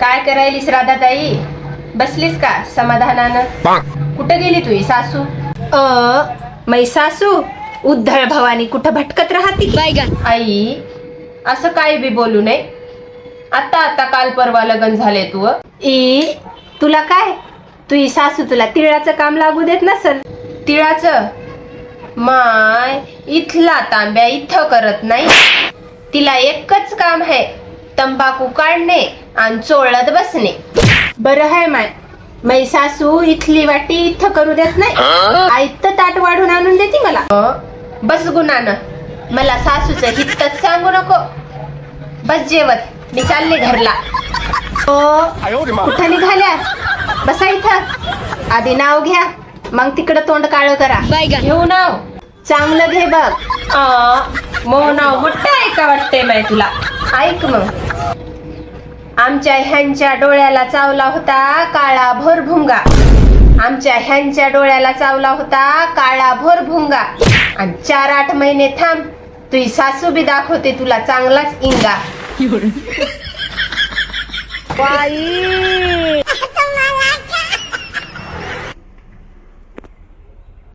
काय करायलीस राधाताई? बसलीस का समाधानानं? कुठं गेली तुझी सासू? अ मै सासू उद्धळ भवानी कुठं भटकत राहती? आई असं काय बी बोलू नये. आता आता काल परवा लग्न झाले तू ई तुला काय? तुझी सासू तुला तिळाचं काम लागू देत नसल? तिळाचं? माय इथला तांब्या इथं करत नाही. तिला एकच काम आहे तंबाखू काढणे. आणि चोळत बसणे. बरं आहे माय. मै सासू इथली वाटी इथं करू देत नाही. आयत ताट वाढून आणून देते मला. बस गुणानं. मला सासूचं हितच सांगू नको. बस जेवत मी चालले घरला. हो कुठं निघाल्या? बसा इथं. आधी नाव घ्या. मग तिकडं तोंड काळ करा. घेऊ नाव. चांगलं घे बघ. मग नाव मोठं आहे का वाटतंय माय तुला? ऐक मग. आमच्या ह्यांच्या डोळ्याला चावला होता काळा भोर भुंगा. आमच्या ह्यांच्या डोळ्याला चावला होता काळा भोर भुंगा. आणि चार आठ महिने थांब तुझी सासू बी दाखवते तुला चांगलाच इंगा. बाई.